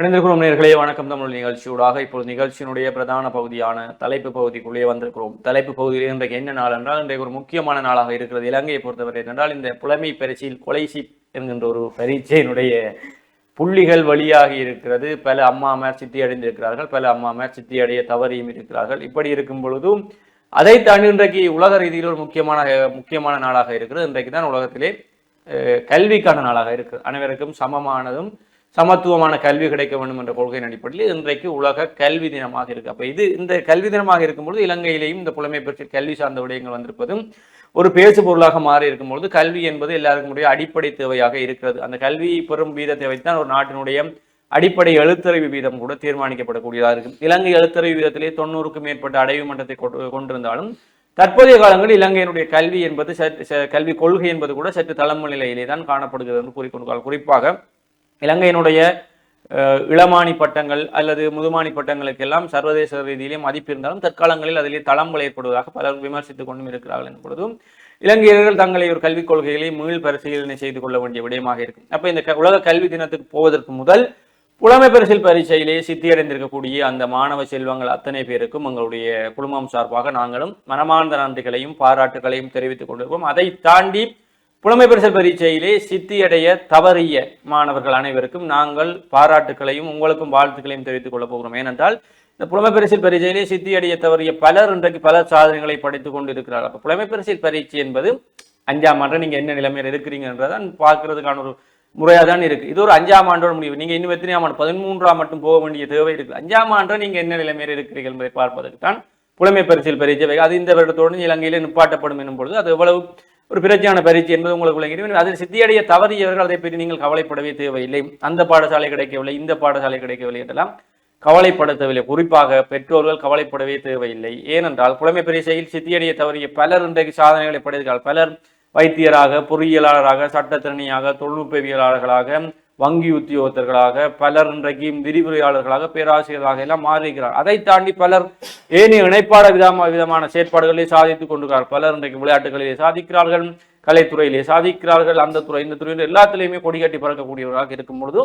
இணைந்திருக்கிறோம் நேர்களே வணக்கம் தமிழ் நிகழ்ச்சியூடாக. இப்போது நிகழ்ச்சியினுடைய பிரதான பகுதியான தலைப்பு பகுதிக்குள்ளே வந்திருக்கிறோம். தலைப்பு பகுதியில் இன்றைக்கு என்ன நாள் என்றால் இன்றைக்கு ஒரு முக்கியமான நாளாக இருக்கிறது. இலங்கையை பொறுத்தவரை என்றால் இந்த புலமை பரீட்சையில் கொலைசி என்கின்ற ஒரு பரீட்சையினுடைய புள்ளிகள் வழியாகி இருக்கிறது. பல அம்மாமார் சித்தி அடைந்திருக்கிறார்கள். பல அம்மாமார் சித்தி அடைய தவறியும் இருக்கிறார்கள். இப்படி இருக்கும் பொழுதும் அதை தாண்டி இன்றைக்கு உலக ரீதியில் ஒரு முக்கியமான முக்கியமான நாளாக இருக்கிறது. இன்றைக்கு தான் உலகத்திலே கல்விக்கான நாளாக இருக்கு. அனைவருக்கும் சமமானதும் சமத்துவமான கல்வி கிடைக்க வேண்டும் என்ற கொள்கையின் அடிப்படையில் இன்றைக்கு உலக கல்வி தினமாக இருக்கு. அப்போ இது இந்த கல்வி தினமாக இருக்கும்பொழுது இலங்கையிலேயும் இந்த புலமை பெற்ற கல்வி சார்ந்த விடயங்கள் வந்திருப்பதும் ஒரு பேசு பொருளாக மாறி இருக்கும்பொழுது கல்வி என்பது எல்லாருக்கும் உடைய அடிப்படை தேவையாக இருக்கிறது. அந்த கல்வி பெறும் வீதத்தை வைத்தான் ஒரு நாட்டினுடைய அடிப்படை எழுத்தறிவு வீதம் கூட தீர்மானிக்கப்படக்கூடியதாக இருக்கும். இலங்கை எழுத்தறிவு வீதத்திலே தொண்ணூறுக்கும் மேற்பட்ட அடைவு மன்றத்தை கொண்டு- கொண்டிருந்தாலும் தற்போதைய காலங்களில் இலங்கையினுடைய கல்வி என்பது சற்று கல்வி கொள்கை என்பது கூட சற்று தளம்பு நிலையிலே தான் காணப்படுகிறது என்று கூறிக்கொண்டு குறிப்பாக இலங்கையினுடைய இளமானி பட்டங்கள் அல்லது முதுமானி பட்டங்களுக்கெல்லாம் சர்வதேச ரீதியிலே மதிப்பு இருந்தாலும் தற்காலங்களில் அதிலே தளம்பல் ஏற்படுவதாக பலர் விமர்சித்துக் கொண்டும் இருக்கிறார்கள் என்பதும் இலங்கையர்கள் தங்களை ஒரு கல்விக் கொள்கைகளை மீள் பரிசீலனை செய்து கொள்ள வேண்டிய விடயமாக இருக்கும். அப்போ இந்த க- உலக கல்வி தினத்துக்கு போவதற்கு முதல் புலமை பரிசில் பரீட்சையிலே சித்தியடைந்திருக்கக்கூடிய அந்த மாணவ செல்வங்கள் அத்தனை பேருக்கும் எங்களுடைய குழுமம் சார்பாக நாங்களும் மனமார்ந்த நன்றிகளையும் பாராட்டுகளையும் தெரிவித்துக் கொண்டிருப்போம் அதை தாண்டி புலமை பரிசல் பரீட்சையிலே சித்தியடைய தவறிய மாணவர்கள் அனைவருக்கும் நாங்கள் பாராட்டுகளையும் உங்களுக்கும் வாழ்த்துக்களையும் தெரிவித்துக் கொள்ளப் போகிறோம். ஏனென்றால் இந்த புலமை பரிசில் பரீட்சையிலே சித்தியடைய தவறிய பலர் இன்றைக்கு பல சாதனைகளை படித்துக் கொண்டிருக்கிறார்கள் அப்போ புலமை பரிசில் பரீட்சை என்பது அஞ்சாம் ஆண்டு நீங்க என்ன நிலைமையில் இருக்கிறீங்கன்றதான் பார்க்கறதுக்கான ஒரு முறையாக தான் இருக்கு. இது ஒரு அஞ்சாம் ஆண்டோட முடிவு. நீங்க இன்னும் எத்தனையாம் ஆண்டு? பதிமூன்றாம் மட்டும் போக வேண்டிய தேவை இருக்கு அஞ்சாம் ஆண்டு நீங்க என்ன நிலைமையில் இருக்கிறீர்கள் என்பதை பார்ப்பதற்கு தான் புலமை பரிசில் பரீட்சை. அது இந்த வருடத்தோடு இலங்கையில் நிப்பாட்டப்படும் எனும் பொழுது அது எவ்வளவு ஒரு பிரச்சனையான பரீட்சை என்பது உங்களுக்கு விளங்கிடும். அதில் சித்தியடைய தவறியவர்கள் அதை பற்றி நீங்கள் கவலைப்படவே தேவையில்லை. அந்த பாடசாலை கிடைக்கவில்லை இந்த பாடசாலை கிடைக்கவில்லை என்றெல்லாம் கவலைப்படுத்தவில்லை. குறிப்பாக பெற்றோர்கள் கவலைப்படவே தேவையில்லை. ஏனென்றால் புலமை பரீட்சையில் சித்தியடைய தவறிய பலர் இன்றைக்கு சாதனைகளை படைத்தால் பலர் வைத்தியராக பொறியியலாளராக சட்டத்திறனியாக தொழில்நுட்பவியலாளர்களாக வங்கி உத்தியோகத்தர்களாக பலர் இன்றைக்கு விரிவுரையாளர்களாக பேராசிரியர்களாக எல்லாம் மாறியிருக்கிறார். அதை தாண்டி பலர் ஏனைய இணைப்பாட விதமா விதமான செயற்பாடுகளை சாதித்துக் கொண்டிருக்கிறார் பலர் இன்றைக்கு விளையாட்டுகளிலே சாதிக்கிறார்கள் கலைத்துறையிலே சாதிக்கிறார்கள் அந்த துறை இந்த துறையில் எல்லாத்திலையுமே கொடிகட்டி பறக்கக்கூடியவர்களாக இருக்கும் பொழுது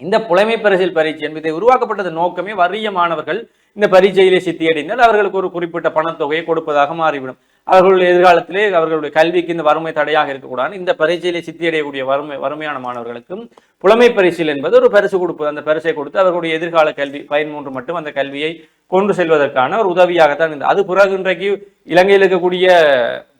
இந்த புலைமை பரிசில் பரீட்சை என்பதை உருவாக்கப்பட்டது நோக்கமே வறிய மாணவர்கள் இந்த பரீட்சையிலே சித்தியடைந்தால் அவர்களுக்கு ஒரு குறிப்பிட்ட பணத்தொகையை கொடுப்பதாக மாறிவிடும். அவர்களுடைய எதிர்காலத்திலே அவர்களுடைய கல்விக்கு இந்த வறுமை தடையாக இருக்கக்கூடாது. இந்த பரீட்சையிலே சித்தியடையக்கூடிய வறுமை வறுமையான மாணவர்களுக்கும் புலமை பரிசில் என்பது ஒரு பரிசு கொடுப்பது. அந்த பரிசை கொடுத்து அவர்களுடைய எதிர்கால கல்வி பதிமூன்று மட்டும் அந்த கல்வியை கொண்டு செல்வதற்கான ஒரு உதவியாகத்தான் இருந்தது அது பிறகு இன்றைக்கு இலங்கையில் இருக்கக்கூடிய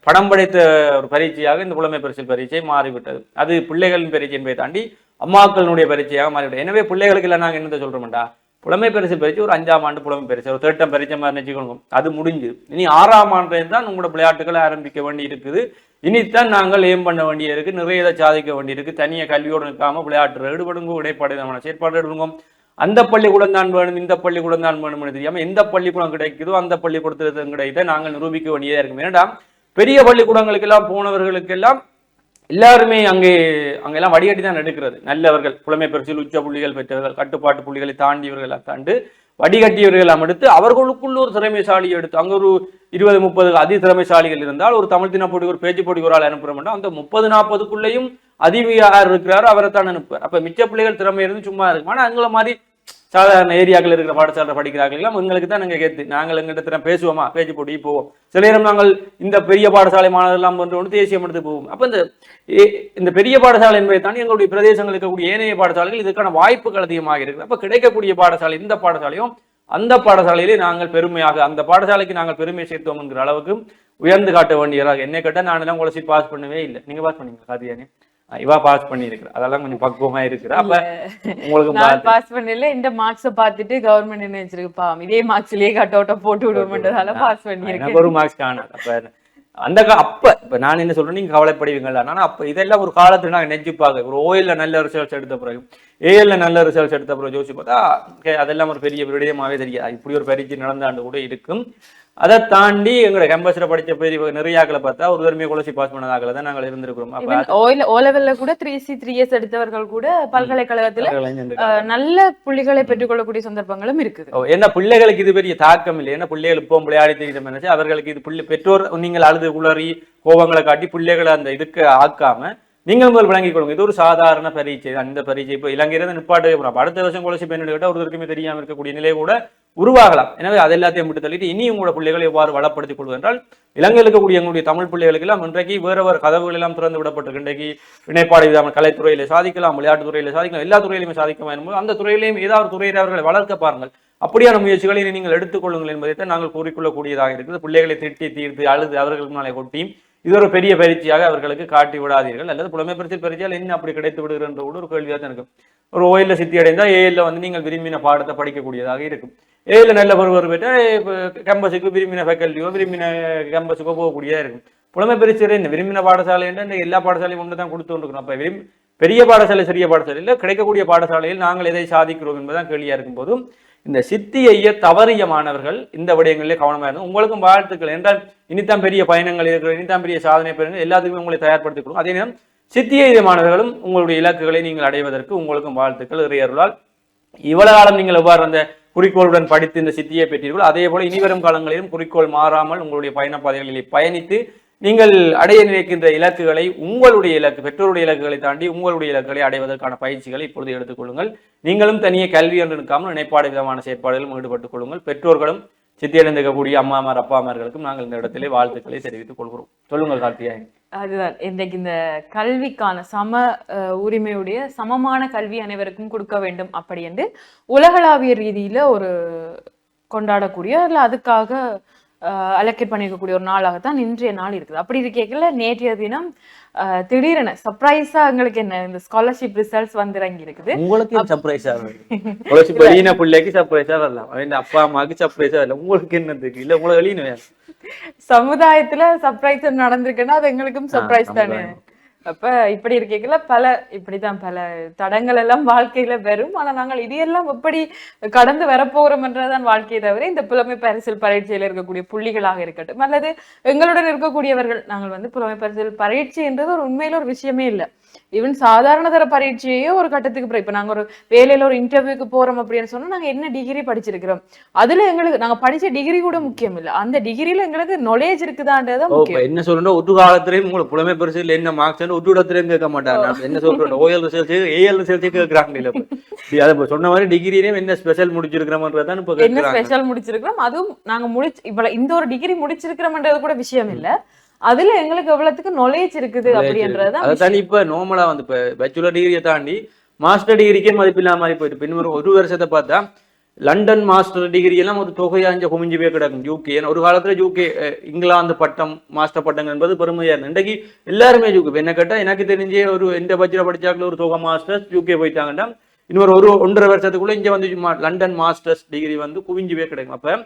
படம் படைத்த ஒரு பரீட்சையாக இந்த புலமை பரிசில் பரீட்சை மாறிவிட்டது. அது பிள்ளைகளின் பரீட்சை என்பதை தாண்டி அம்மாக்களுடைய பரீட்சையாக மாறிவிட்டது. எனவே பிள்ளைகளுக்கு எல்லாம் நாங்கள் என்னத்தை சொல்கிறோம்டா புலமை பரிசு பரீட்சை ஒரு அஞ்சாம் ஆண்டு புலமை பரிசு ஒரு தேட்டம் பரிச்ச மாதிரி நினைச்சுக்கோங்க. அது முடிஞ்சு. இனி ஆறாம் ஆண்டு தான் உங்களோட விளையாட்டுகளை ஆரம்பிக்க வேண்டி இருக்குது. இனித்தான் நாங்கள் ஏம் பண்ண வேண்டிய இருக்குது நிறைய இதை சாதிக்க வேண்டியிருக்கு தனியாக கல்வியோடு நிற்காம விளையாட்டு ஈடுபடுங்க இடைப்பாடு செயற்பாடு எடுங்க அந்த பள்ளிக்கூடம் தான் வேணும் இந்த பள்ளிக்கூடம் தான் வேணும்னு தெரியாமல் எந்த பள்ளிக்கூடம் கிடைக்குதோ அந்த பள்ளிக்கூடத்தில் கிடைத்த நாங்கள் நிரூபிக்க வேண்டியதாக இருக்கும். ஏன்னா பெரிய பள்ளிக்கூடங்களுக்கெல்லாம் போனவர்களுக்கெல்லாம் எல்லாருமே அங்கே அங்கெல்லாம் வடிகட்டி தான் எடுக்கிறது நல்லவர்கள் புலமை பெருசில் உச்ச புள்ளிகள் பெற்றவர்கள் கட்டுப்பாட்டு புள்ளிகளை தாண்டியவர்களை தாண்டு வடிகட்டியவர்கள் எல்லாம் எடுத்து அவர்களுக்குள்ள ஒரு திறமைசாலி எடுத்து அங்கே ஒரு இருபது முப்பது அதி திறமைசாலிகள் இருந்தால் ஒரு தமிழ் தின போட்டி ஒரு பேச்சு போட்டி ஒரு ஆள் அனுப்புறோம்னா அந்த முப்பது நாற்பதுக்குள்ளேயும் அதிவியார் இருக்கிறாரோ அவரை தான் அனுப்புவார். அப்போ மிச்ச பிள்ளைகள் திறமை இருந்து சும்மா இருக்கும் ஆனால் அவங்கள மாதிரி சாதாரண ஏரியாக்கள் இருக்கிற பாடசாலை படிக்கிறார்கள் எல்லாம் எங்களுக்கு தான் நாங்கள் கேட்டு நாங்கள் எங்கிட்ட பேசுவோமா? பேச்சு போட்டி போவோம். சில நேரம் நாங்கள் இந்த பெரிய பாடசாலை மாணவர்கள் எல்லாம் வந்து ஒன்று தேசியம் எடுத்து போவோம். அப்போ இந்த ஏ- இந்த பெரிய பாடசாலை என்பதை தாண்டி எங்களுடைய பிரதேசங்கள் இருக்கக்கூடிய ஏனைய பாடசாலைகள் இதுக்கான வாய்ப்புகள் அதிகமாக இருக்குது. அப்போ கிடைக்கக்கூடிய பாடசாலை இந்த பாடசாலையும் அந்த பாடசாலையிலே நாங்கள் பெருமையாக அந்த பாடசாலைக்கு நாங்கள் பெருமை சேர்த்தோம் என்கிற அளவுக்கு உயர்ந்து காட்ட வேண்டியதாக. என்னை கேட்டால் நான் எல்லாம் உங்களை பாஸ் பண்ணவே இல்லை. நீங்கள் பாஸ் பண்ணீங்க காதியானே இவா பாஸ் பண்ணியிருக்கிறா அதெல்லாம் கொஞ்சம் பக்குவமா இருக்கிற அப்ப உங்களுக்கு நான் பாஸ் பண்ணல. இந்த மார்க்ஸ பார்த்துட்டு கவர்மெண்ட் என்ன வச்சிருக்கு பாவம் இதே மார்க்ஸ்லயே கட் அவுட்ட போட்டு விடுவோம்ன்றதால பாஸ் பண்ணிருக்கேன் ஒரு மார்க்ஸ் காணாது அப்ப அந்த அப்ப இப்ப நான் என்ன சொல்றேன்? நீங்க கவலைப்படுவீங்களா ஆனா அப்ப இதெல்லாம் ஒரு காலத்துல நாங்க நெஞ்சு பார்க்க ஒரு ஓஎல்ல நல்ல ரிசல்ட்ஸ் எடுத்த பிறகு ஏஎல்ல நல்ல ரிசல்ட்ஸ் எடுத்த பிறகு யோசிச்சு பார்த்தா அதெல்லாம் ஒரு பெரிய விடயமாவே தெரியாது. இப்படி ஒரு பரீட்சை நடந்தாண்டு கூட இருக்கும். அதை தாண்டி எங்களோட கேம்பஸ்ல படிச்ச பெரிய நிறைய ஆக்களை பார்த்தா ஒரு தர்மிய குலசி பாஸ் பண்ணதாக்களை தான் நாங்கள் இருந்திருக்கிறோம். ஓ லெவல்ல கூட த்ரீ சி த்ரீ இயர்ஸ் எடுத்தவர்கள் கூட பல்கலைக்கழகத்துல நல்ல புள்ளிகளை பெற்றுக்கொள்ளக்கூடிய சந்தர்ப்பங்களும் இருக்குது. ஓ, ஏன்னா பிள்ளைகளுக்கு இது பெரிய தாக்கம் இல்லை. ஏன்னா பிள்ளைகள் இப்போ விளையாடி தெரியும் நினைச்சு அவர்களுக்கு இது பிள்ளை பெற்றோர் நீங்கள் அழுது குளறி கோபங்களை காட்டி பிள்ளைகளை அந்த இதுக்கு ஆக்காம நீங்கள் முதல் விளங்கிக் கொள்ளுங்க இது ஒரு சாதாரண பரீட்சை. தான். இந்த பரீட்சை இப்போ இலங்கையில நிப்பாட்டு போறோம் அடுத்த வருஷம் கொலசி பெண்ணு கேட்டால் ஒருத்தருக்குமே தெரியாம இருக்கக்கூடிய நிலை கூட உருவாகலாம். எனவே அது எல்லாத்தையும் விட்டு தள்ளிட்டு இனி உங்களோட பிள்ளைகளை எவ்வாறு வளப்படுத்திக் கொள்வதென்றால் இலங்கையில் இருக்கக்கூடிய எங்களுடைய தமிழ் பிள்ளைகளுக்கு எல்லாம் இன்றைக்கு வேற வேறு கதவுகள் எல்லாம் திறந்து விடப்பட்டிருக்கு. இன்றைக்கு இணைப்பாடு இல்லாமல் கலைத்துறையில சாதிக்கலாம் விளையாட்டு துறையில சாதிக்கலாம் எல்லா துறையிலுமே சாதிக்கலாம் என்பது அந்த துறையிலையும் ஏதாவது ஒரு துறையில் அவர்களை வளர்க்க பாருங்கள். அப்படியான முயற்சிகளை நீங்கள் எடுத்துக்கொள்ளுங்கள் என்பதை நாங்கள் கூறிக்கொள்ளக்கூடியதாக இருக்குது. பிள்ளைகளை திட்டி தீர்த்து அழுது அவர்களுக்கு நாளை கொட்டியும் இது ஒரு பெரிய பயிற்சியாக அவர்களுக்கு காட்டி விடாதீர்கள் அல்லது புலமை பரிசு என்ன அப்படி கிடைத்து விடுகிறன்ற கூட ஒரு கேள்வியாக தான் இருக்கும் ஒரு ஓயில சித்தி அடைந்தால் ஏஎல்ல வந்து நீங்கள் விரும்பின பாடத்தை படிக்கக்கூடியதாக இருக்கும் ஏஎல்ல நல்ல ஒருவர் பெற்றால் கேம்பஸுக்கு விரும்பின ஃபேக்கல்ட்டியோ விரும்பின கேம்பஸுக்கோ போகக்கூடியதாக இருக்கும் புலமை பரிசு என்ன விரும்பின பாடசாலை என்று இந்த எல்லா பாடசாலையும் ஒன்று தான் கொடுத்து கொண்டிருக்கணும் அப்போ விரும்பி பெரிய பாடசாலை சிறிய பாடசாலை கிடைக்கக்கூடிய பாடசாலையில் நாங்கள் எதை சாதிக்கிறோம் என்பதுதான் கேள்வியாக இருக்கும்போது இந்த சித்தியைய தவறிய மாணவர்கள் இந்த விடயங்களிலே கவனமாக இருக்கும் உங்களுக்கும் வாழ்த்துக்கள். என்றால் இனித்தான் பெரிய பயணங்கள் இருக்கிற இனித்தான் பெரிய சாதனை பெறுங்கள் எல்லாத்துக்குமே உங்களை தயார்படுத்திக் கொள்ளும் அதே நேரம் சித்தி மாணவர்களும் உங்களுடைய இலக்குகளை நீங்கள் அடைவதற்கு உங்களுக்கும் வாழ்த்துக்கள். இறையருளால் இவ்வளவு காலம் நீங்கள் எவ்வாறு அந்த குறிக்கோளுடன் படித்து இந்த சித்தியை பெற்றீர்களோ அதே போல இனிவரும் காலங்களிலும் குறிக்கோள் மாறாமல் உங்களுடைய பயணப்பாதைகளிலே பயணித்து நீங்கள் அடைய நினைக்கின்ற இலக்குகளை உங்களுடைய இலக்கு பெற்றோருடைய இலக்குகளை தாண்டி உங்களுடைய இலக்குகளை அடைவதற்கான பயிற்சிகளை இப்பொழுது எடுத்துக்கொள்ளுங்கள் நீங்களும் தனியே கல்வி என்று நிற்காமல் நினைப்பாடு விதமான செயற்பாடுகளும் ஈடுபட்டுக் கொள்ளுங்கள். பெற்றோர்களும் சித்தியடைந்திருக்கக்கூடிய அம்மாமார் அப்பாமார்களுக்கும் நாங்கள் இந்த இடத்திலே வாழ்த்துக்களை தெரிவித்துக் கொள்கிறோம். சொல்லுங்கள் கார்த்தியாயன் அதுதான். இன்றைக்கு இந்த கல்விக்கான சம அஹ், உரிமையுடைய சமமான கல்வி அனைவருக்கும் கொடுக்க வேண்டும் அப்படி என்று உலகளாவிய ரீதியில ஒரு கொண்டாடக்கூடிய இல்ல அதுக்காக அலக்கேட் பண்ணியிருக்கக்கூடிய ஒரு நாளாகத்தான் இன்றைய நாள் இருக்குது. அப்படி இருக்கேக்கல நேற்றைய தினம் திடீரென சர்ப்ரைஸா எங்களுக்கு என்ன இந்த ஸ்காலர்ஷிப் ரிசல்ட்ஸ் வந்து இறங்கி இருக்குது உங்களுக்கு சர்ப்ரைஸா வரும் வெளியின பிள்ளைக்கு சர்ப்ரைஸா வரலாம். அவன் அப்பா அம்மாவுக்கு சர்ப்ரைஸா வரல உங்களுக்கு என்னதுக்கு இல்ல உங்களுக்கு வெளியின சமுதாயத்துல சர்ப்ரைஸ் நடந்திருக்குன்னா அது எங்களுக்கும் சர்ப்ரைஸ் தானே? அப்ப இப்படி இருக்கீங்களா பல இப்படிதான் பல தடங்கள் எல்லாம் வாழ்க்கையில வரும். ஆனா நாங்கள் இதையெல்லாம் எப்படி கடந்து வரப்போகிறோம் என்றதான் வாழ்க்கையை தவிர இந்த புலமை பரிசில் பரீட்சையில் இருக்கக்கூடிய புள்ளிகளாக இருக்கட்டும். அல்லது எங்களுடன் இருக்கக்கூடியவர்கள் நாங்கள் வந்து புலமை பரிசில் பரீட்சைன்றது ஒரு உண்மையில ஒரு விஷயமே இல்லை. ஈவன் சாதாரண தர பரீட்சையே ஒரு கட்டத்துக்கு பிறகு இப்ப நாங்க ஒரு வேலையில ஒரு இன்டர்வியூக்கு போறோம் அப்படின்னு சொன்னா நாங்க என்ன டிகிரி படிச்சிருக்கிறோம்? அதுல எங்களுக்கு நாங்க படிச்ச டிகிரி கூட முக்கியம் இல்ல. அந்த டிகிரியில எங்களுக்கு நாலேஜ் முக்கியம். இப்ப என்ன சொல்றோம் ஒட்டு காலத்திலயும் உங்களுக்கு புலமை பரிசுல என்ன மார்க்ஸ் ஒட்டு இடத்துலயும் கேட்க மாட்டாங்க. என்ன சொல்றேன் ஓஎல் ரிசல்ட் ஏஎல் ரிசல்ட் கேட்கறாங்க இல்ல இப்ப. இப்ப அதை இப்ப சொன்ன மாதிரி டிகிரியிலும் என்ன ஸ்பெஷல் முடிச்சிருக்கிறோம்ன்றதான் இப்ப என்ன ஸ்பெஷல் முடிச்சிருக்கிறோம்? அதுவும் நாங்க முடிச்சு இவ்வளவு இந்த ஒரு டிகிரி முடிச்சிருக்கிறோம்ன்றது கூட விஷயம் இல்ல. அதுல எங்களுக்கு எவ்வளவுக்கு நாலேஜ் இருக்குது அப்படின்றதுதான் அதை தாண்டி இப்ப நார்மலா வந்து இப்ப பேச்சுலர் டிகிரியை தாண்டி மாஸ்டர் டிகிரிக்கே மதிப்பு இல்லாம மாதிரி போயிட்டு. பின் ஒரு வருஷத்தை பார்த்தா லண்டன் மாஸ்டர் டிகிரி எல்லாம் ஒரு தொகையா இங்க குமிஞ்சு போய் கிடக்கும். யூகே ஒரு காலத்துல யூகே இங்கிலாந்து பட்டம் மாஸ்டர் பட்டம் என்பது பெருமையா இருந்தது. இன்றைக்கு எல்லாருமே யூகே என்ன கேட்டா எனக்கு தெரிஞ்சே ஒரு எந்த பட்ஜெட் படிச்சாக்கள் ஒரு தொகை மாஸ்டர்ஸ் யூகே போயிட்டாங்கன்னா இன்னொரு ஒரு ஒன்றரை வருஷத்துக்குள்ள இங்க வந்து லண்டன் மாஸ்டர்ஸ் டிகிரி வந்து குவிஞ்சு போய் கிடக்கும். அப்ப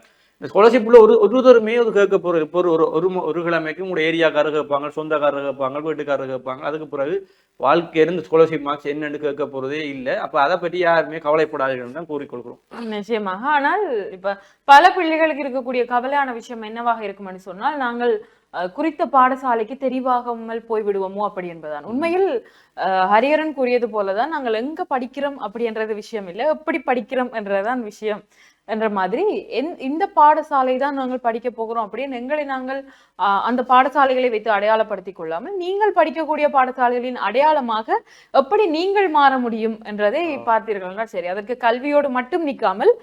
இந்த ஸ்காலர்ஷிப்ல ஒரு ஒருத்தருமே அது கேட்க போறது இப்போ ஒரு ஒரு ஒரு கிழமைக்கும் ஒரு கிழமைக்கு உங்களோட ஏரியாக்காரர் கேட்பாங்க சொந்தக்காரர் கேட்பாங்க வீட்டுக்காரர் கேட்பாங்க. அதுக்கு பிறகு வாழ்க்கையில இந்த ஸ்காலர்ஷிப் மார்க்ஸ் என்னன்னு கேட்க போறதே இல்லை. அப்ப அதை பற்றி யாருமே கவலைப்படாதீர்கள் தான் கூறிக்கொள்கிறோம். நிச்சயமாக. ஆனால் இப்ப பல பிள்ளைகளுக்கு இருக்கக்கூடிய கவலையான விஷயம் என்னவாக இருக்கும்னு சொன்னால் நாங்கள் அஹ், குறித்த பாடசாலைக்கு தெரிவாகாமல் போய்விடுவோமோ அப்படி என்பதுதான். உண்மையில் அஹ், ஹரிஹரன் கூறியது போலதான் நாங்கள் எங்க படிக்கிறோம் அப்படின்றது விஷயம் இல்லை எப்படி படிக்கிறோம் என்றதுதான் விஷயம். என்ற மாதிரி எந்- இந்த பாடசாலை தான் நாங்கள் படிக்க போகிறோம் அப்படின்னு எங்களை நாங்கள் அந்த பாடசாலைகளை வைத்து அடையாளப்படுத்திக் கொள்ளாமல் நீங்கள் படிக்கக்கூடிய பாடசாலைகளின் அடையாளமாக எப்படி நீங்கள் மாற முடியும் என்றதை பார்த்தீர்கள்னா சரி அதற்கு கல்வியோடு மட்டும் நிற்காமல்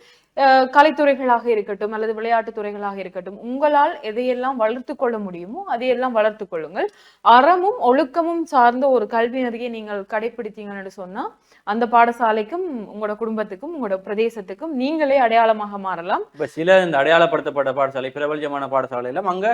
கலைத்துறைகளாக இருக்கட்டும் அல்லது விளையாட்டு துறைகளாக இருக்கட்டும் உங்களால் எதையெல்லாம் வளர்த்து கொள்ள முடியுமோ அதையெல்லாம் வளர்த்து கொள்ளுங்கள். அறமும் ஒழுக்கமும் சார்ந்த ஒரு கல்வி நெறியை நீங்கள் கடைபிடித்தீங்கன்னு சொன்னா அந்த பாடசாலைக்கும் உங்களோட குடும்பத்துக்கும் உங்களோட பிரதேசத்துக்கும் நீங்களே அடையாளமாக மாறலாம். இப்ப சில இந்த அடையாளப்படுத்தப்பட்ட பாடசாலை பிரபலமான பாடசாலையிலும் அங்க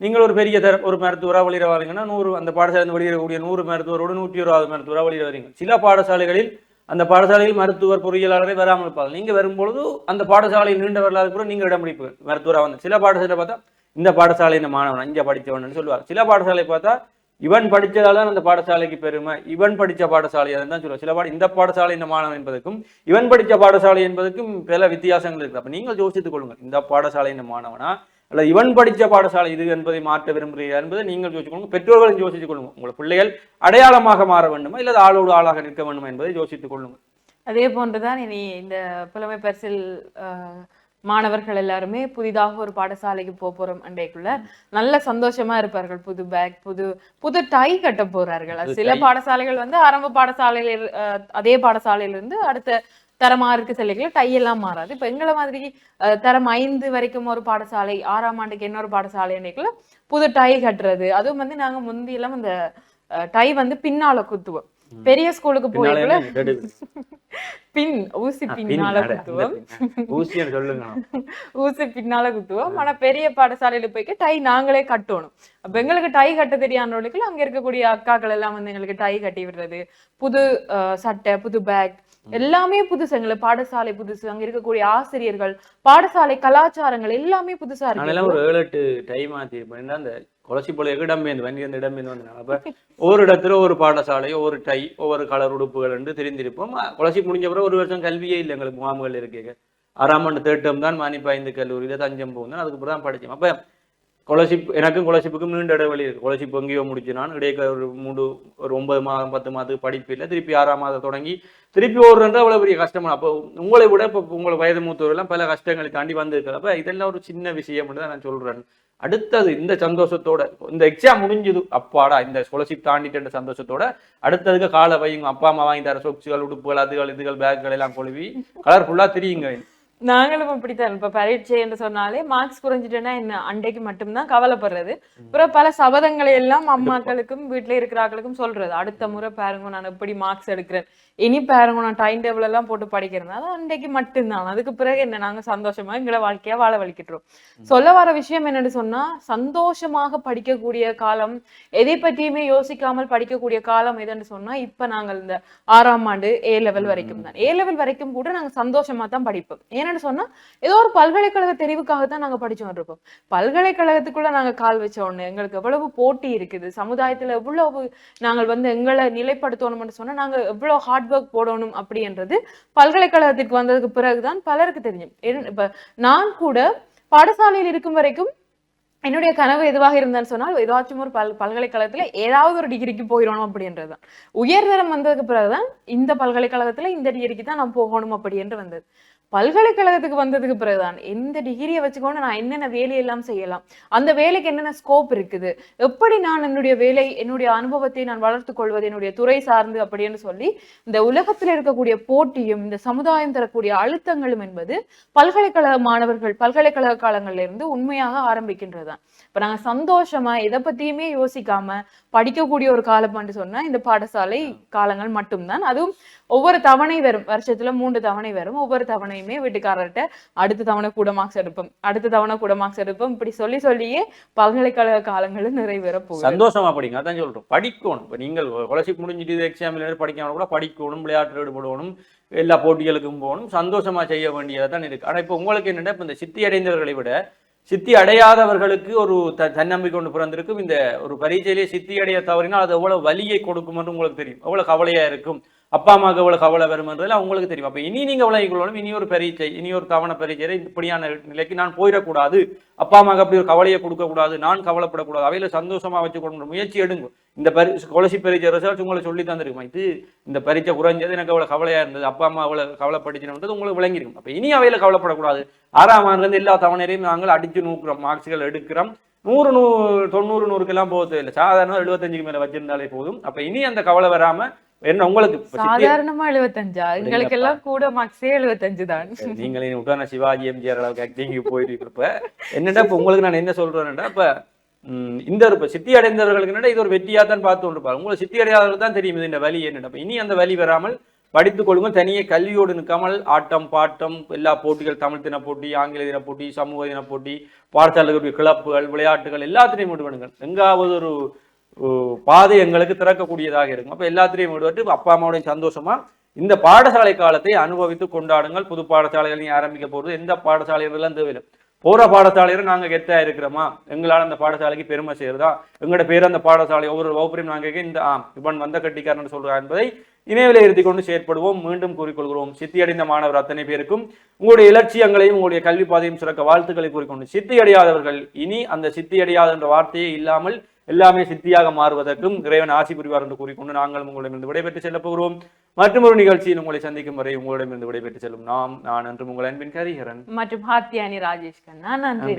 நீங்கள் ஒரு பெரிய தர ஒரு மருத்துவராக வெளியிட வரீங்கன்னா நூறு அந்த பாடசாலை வெளியிடக்கூடிய நூறு மருத்துவரோடு நூற்றி இருபது மருத்துவராக வெளியிட வரீங்க சில பாடசாலைகளில் அந்த பாடசாலையில் மருத்துவர் பொறியியலாளரே வராமல் இருப்பாங்க நீங்க வரும்பொழுது அந்த பாடசாலையில் நீண்ட வரலாறு கூட நீங்க இடம் பிடிப்பு மருத்துவராக வந்து. சில பாடசாலை பார்த்தா இந்த பாடசாலையின் மாணவன் இங்கே படித்தவன் சொல்லுவார். சில பாடசாலை பார்த்தா இவன் படித்ததால் தான் அந்த பாடசாலைக்கு பெருமை இவன் படிச்ச பாடசாலை தான் சொல்லுவார். சில பாட இந்த பாடசாலை இந்த மாணவன் என்பதற்கும் இவன் படித்த பாடசாலை என்பதற்கும் பல வித்தியாசங்கள் இருக்கு. அப்போ நீங்கள் யோசித்துக் கொள்ளுங்கள் இந்த பாடசாலை இந்த மாணவனா அல்ல இவன் படிச்ச பாடசாலை இது என்பதை மாற்ற விரும்புகிறீர்கள் என்பதை நீங்கள் யோசித்துக் கொள்ளுங்கள். பெற்றோர்களும் யோசித்துக் கொள்ளுங்கள். உங்கள் பிள்ளைகள் அடையாளமாக மாற வேண்டுமா இல்லது ஆளோடு ஆளாக நிற்க வேண்டுமா என்பதை யோசித்துக் கொள்ளுங்கள். அதே போன்றுதான் இனி இந்த புலமை பரிசில் மாணவர்கள் எல்லாருமே புதிதாக ஒரு பாடசாலைக்கு போக போறோம் அன்றைக்குள்ள. நல்ல சந்தோஷமா இருப்பார்கள். புது பேக் புது புது டை கட்ட போறார்கள். சில. பாடசாலைகள் வந்து ஆரம்ப பாடசாலையில அதே பாடசாலையில இருந்து அடுத்த தரமா இருக்கு சிலைகள் டை எல்லாம் மாறாது. இப்ப எங்களை மாதிரி தரம் ஐந்து வரைக்கும் ஒரு பாடசாலை ஆறாம் ஆண்டுக்கு இன்னொரு பாடசாலை அன்றைக்குள்ள புது டை கட்டுறது. அதுவும் வந்து நாங்க முந்தியெல்லாம் அந்த டை வந்து பின்னால குத்துவோம். பெரிய ஸ்கூலுக்கு கெடுது? பின் ஊசி பின்னால குத்துவோம். ஊசி பின்னால குத்துவோம். ஆனா பெரிய பாடசாலையில போய்க்கு டை நாங்களே கட்டணும். அப்ப எங்களுக்கு டை கட்ட தெரியாதவர்களுக்கு அங்க இருக்கக்கூடிய அக்காக்கள் எல்லாம் வந்து எங்களுக்கு டை கட்டி விடுறது. புது சட்டை புது பேக் எல்லாமே புதுசு. எங்களுக்கு பாடசாலை புதுசு. அங்க இருக்கக்கூடிய ஆசிரியர்கள் பாடசாலை கலாச்சாரங்கள் எல்லாமே புதுசா இருக்கு. ஒரு ஏழு எட்டு ஆச்சு பண்ணிட்டு அந்த கொலசி போல இடம்பெயர்ந்து வண்டி அந்த இடம்பெயர்ந்து வந்தாங்க அப்ப ஒவ்வொரு இடத்துல ஒரு பாடசாலை ஒவ்வொரு டை ஒவ்வொரு கலர் உடுப்புகள் என்று தெரிந்திருப்போம். கொலசி முடிஞ்ச பிறகு ஒரு வருஷம் கல்வியே இல்லை எங்களுக்கு முகாம்கள் இருக்கு ஆறாம் ஆண்டு தேர்ட் டேர்ம் தான் மானிப்பாய்ந்து கல்லூரியில தஞ்சம் போகும். அதுக்கு அப்புறம் தான் படித்தோம் அப்ப கொலசிப் எனக்கும் கொலசிப்புக்கும் நீண்ட இடைவெளி இருக்குது கொலசிப்பு எங்கேயோ முடிச்சு நான் இடையே ஒரு மூணு ஒரு ஒன்பது மாதம் பத்து மாதத்துக்கு படிப்பு இல்லை. திருப்பி ஆறாம் மாதம் தொடங்கி திருப்பி ஓடுறது அவ்வளவு பெரிய கஷ்டமா. அப்போ உங்களை விட இப்போ உங்களை வயது மூத்தவரெல்லாம் பல கஷ்டங்களை தாண்டி வந்திருக்கிறப்ப அப்ப இதெல்லாம் ஒரு சின்ன விஷயம் தான் நான் சொல்றேன். அடுத்தது இந்த சந்தோஷத்தோட இந்த எக்ஸாம் முடிஞ்சது அப்பாடா இந்த ஸ்காலர்ஷிப் தாண்டிட்டு சந்தோஷத்தோட அடுத்ததுக்கு காலை வையுங்க. அப்பா அம்மா வாங்கி தர சொக்ஸுகள் உடுப்புகள் அதுகள் இதுகள் பேக்குகள் எல்லாம் கொழுவி கலர்ஃபுல்லா தெரியுங்க. நாங்களும் அப்படித்தான். இப்ப பரீட்சை என்று சொன்னாலே மார்க்ஸ் குறைஞ்சிட்டேன்னா என்ன அண்டைக்கு மட்டும்தான் கவலைப்படுறது. அப்புறம் பல சபதங்களை எல்லாம் அம்மாக்களுக்கும் வீட்டுல இருக்கிறார்களுக்கும் சொல்றது. அடுத்த முறை பாருங்க நான் எப்படி மார்க்ஸ் எடுக்கிறேன். இனி பாருங்க நான் டைம் டேபிள் எல்லாம் போட்டு படிக்கிறேன். அது அன்றைக்கு மட்டும்தான். அதுக்கு பிறகு என்ன நாங்க சந்தோஷமா எங்களை வாழ்க்கையா வாழ வலிக்கிட்டுறோம் சொல்ல வர விஷயம் என்னன்னு சொன்னா சந்தோஷமாக படிக்கக்கூடிய காலம் எதை பற்றியுமே யோசிக்காமல் படிக்கக்கூடிய காலம் எதுன்னு சொன்னா இப்ப நாங்கள் இந்த ஆறாம் ஆண்டு ஏ லெவல் வரைக்கும் தான். ஏ லெவல் வரைக்கும் கூட நாங்க சந்தோஷமா தான் படிப்போம். ஏன்னு சொன்னா ஏதோ ஒரு பல்கலைக்கழக தெரிவுக்காக தான் நாங்க படிச்சோம் இருப்போம் பல்கலைக்கழகத்துக்குள்ள நாங்க கால் வச்ச உடனே எங்களுக்கு எவ்வளவு போட்டி இருக்குது சமுதாயத்துல எவ்வளவு நாங்கள் வந்து எங்களை நிலைப்படுத்தணும்னு சொன்னா நாங்க எவ்வளவு ஹார்ட் ஒர்க் போடணும் அப்படின்றது பல்கலைக்கழகத்துக்கு வந்ததுக்கு பிறகுதான் பலருக்கு தெரியும். இப்ப நான் கூட பாடசாலையில் இருக்கும் வரைக்கும் என்னுடைய கனவு எதுவாக இருந்தேன்னு சொன்னால் ஏதாச்சும் ஒரு பல் பல்கலைக்கழகத்துல ஏதாவது ஒரு டிகிரிக்கு போயிடணும் அப்படின்றதுதான் உயர்தரம் வந்ததுக்கு பிறகுதான் இந்த பல்கலைக்கழகத்துல இந்த டிகிரிக்கு தான் நான் போகணும் அப்படி என்று வந்தது. பல்கலைக்கழகத்துக்கு வந்ததுக்கு பிறகுதான் எந்த டிகிரியை வச்சுக்கொண்டு நான் என்னென்ன வேலையெல்லாம் செய்யலாம்? அந்த வேலைக்கு என்னென்ன ஸ்கோப் இருக்குது? எப்படி நான் என்னுடைய வேலை என்னுடைய அனுபவத்தை நான் வளர்த்துக் கொள்வது என்னுடைய துறை சார்ந்து அப்படின்னு சொல்லி இந்த உலகத்துல இருக்கக்கூடிய போட்டியும் இந்த சமுதாயம் தரக்கூடிய அழுத்தங்களும் என்பது பல்கலைக்கழக மாணவர்கள் பல்கலைக்கழக காலங்கள்ல இருந்து உண்மையாக ஆரம்பிக்கின்றதுதான். இப்ப நாங்க சந்தோஷமா எதை பத்தியுமே யோசிக்காம படிக்கக்கூடிய ஒரு காலம் சொன்னா இந்த பாடசாலை காலங்கள் மட்டும்தான். அதுவும் ஒவ்வொரு தவணை வரும். வருஷத்துல மூன்று தவணை வரும். ஒவ்வொரு தவணையுமே வீட்டுக்காரர்கிட்ட அடுத்த தவணை கூட மார்க்ஸ் எடுப்போம். அடுத்த தவணை கூட மார்க்ஸ் எடுப்போம். இப்படி சொல்லி சொல்லியே பல்கலைக்கழக காலங்களும் நிறைவேற சந்தோஷமா படிங்க. அதான் சொல்றோம். படிக்கணும். இப்போ நீங்கள் ஸ்காலர்ஷிப் முடிஞ்சிட்டு எக்ஸாம்ல படிக்கணும் கூட படிக்கணும் விளையாட்டு ஈடுபடணும் எல்லா போட்டிகளுக்கும் போகணும். சந்தோஷமா செய்ய வேண்டியதா தான் இருக்கு. ஆனா இப்போ உங்களுக்கு என்னன்னா இப்போ இந்த சித்தி அடைந்தவர்களை விட சித்தி அடையாதவர்களுக்கு ஒரு த தன்னம்பிக்கை கொண்டு பிறந்திருக்கும். இந்த ஒரு பரீட்சையிலே சித்தி அடைய தவறினால் அது எவ்வளவு வலியை கொடுக்கும் என்று உங்களுக்கு தெரியும். எவ்வளவு கவலையா இருக்கும். அப்பா அம்மாவுக்கு எவ்வளவு கவலை வரும்ன்றதுல அவங்களுக்கு தெரியும். அப்ப இனி நீங்க விளங்கிக் கொள்ளணும் இனி ஒரு பரீட்சை இனி ஒரு தவணை பரீட்சையில இப்படியான நிலைக்கு நான் போயிடக்கூடாது. அப்பா அம்மாவுக்கு அப்படி ஒரு கவலையை கொடுக்க கூடாது நான் கவலைப்படக்கூடாது. அவையில சந்தோஷமா வச்சுக்கொண்டு முயற்சி எடுங்க. இந்த பரி ஸ்காலர்ஷிப் பரீட்சை ரிசல்ட் உங்களை சொல்லி தந்திருக்குமா? இது இந்த பரீட்சை குறைஞ்சது எனக்கு அவ்வளவு கவலையா இருந்தது. அப்பா அம்மா அவ்வளவு கவலைப்பட்டுச்சுன்றது உங்களுக்கு விளங்கிருக்கும் அப்ப இனி அவையில கவலைப்படக்கூடாது. ஆறாம் ஆண்டுல இருந்து எல்லா தவணையிலையும் நாங்கள் அடிச்சு நூக்குறோம் மார்க்ஸ்கள் எடுக்கிறோம். நூறு நூ தொண்ணூறு நூறுக்கெல்லாம் போகிறது இல்லை சாதாரண எழுபத்தஞ்சுக்கு மேலே வச்சிருந்தாலே போதும். அப்போ இனி அந்த கவலை வராமல் என்ன உங்களுக்கு சாதாரணமா எழுபத்தஞ்சா எங்களுக்கு எல்லாம் கூட மார்க்ஸே எழுபத்தஞ்சு தான். நீங்களே உதாரண சிவாஜி எம்ஜிஆர் அளவுக்கு ஆக்டிங் போயிட்டு இருப்ப. என்னடா இப்ப உங்களுக்கு நான் என்ன சொல்றேன்டா இப்ப இந்த இப்ப சித்தி அடைந்தவர்களுக்கு என்னடா இது ஒரு வெற்றியா தான் பார்த்து கொண்டிருப்பாங்க உங்களுக்கு சித்தி அடையாதவர்கள் தான் தெரியும் இந்த என்னடா இப்ப இனி அந்த வலி வராமல் படித்துக் கொள்ளுங்க தனியே கல்வியோடு நிற்காமல் ஆட்டம் பாட்டம் எல்லா போட்டிகள் தமிழ் தின போட்டி ஆங்கில தின போட்டி சமூக தின போட்டி பாடசாலைகளுடைய கிளப்புகள் விளையாட்டுகள் எல்லாத்திலையும் ஈடுபடுங்கள். எங்காவது ஒரு பாதை எங்களுக்கு திறக்கக்கூடியதாக இருக்கும். அப்போ எல்லாத்திலையும் விடுவட்டு அப்பா அம்மாவுடைய சந்தோஷமா இந்த பாடசாலை காலத்தை அனுபவித்து கொண்டாடுங்கள். புது பாடசாலைகள் நீ ஆரம்பிக்க போகிறது எந்த பாடசாலைகள்லாம் தேவையில்லை. போகிற பாடசாலையில நாங்கள் கெத்தாக இருக்கிறோமா? எங்களால் அந்த பாடசாலைக்கு பெருமை செய்கிறதா எங்களோட பேர் அந்த பாடசாலை ஒவ்வொரு வகுப்பையும் நாங்கள் இந்த ஆ இவன் வந்த கட்டிக்காரன் சொல்கிறார் என்பதை இணையவிலை இருத்தி கொண்டு செயற்படுவோம். மீண்டும் கூறிக்கொள்கிறோம். சித்தி அடைந்த மாணவர் அத்தனை பேருக்கும் உங்களுடைய இலட்சியங்களையும் உங்களுடைய கல்வி பாதையும் சிறக்க வாழ்த்துக்களை கூறிக்கொண்டு சித்தி அடையாதவர்கள் இனி அந்த சித்தி அடையாத என்ற வார்த்தையே இல்லாமல் எல்லாமே சித்தியாக மாறுவதற்கும் இறைவன் ஆசி புரிவார் என்று கூறிக்கொண்டு நாங்களும் உங்களிடமிருந்து விடைபெற்று செல்ல போகிறோம். மற்றும் ஒரு நிகழ்ச்சியில் உங்களை சந்திக்கும் வரை உங்களிடமிருந்து விடைபெற்று செல்லும் நாம். நான் என்று உங்கள் அன்பின் கரிகரன் மற்றும் ஹாத்தியானி ராஜேஷ் கண்ணா நன்றி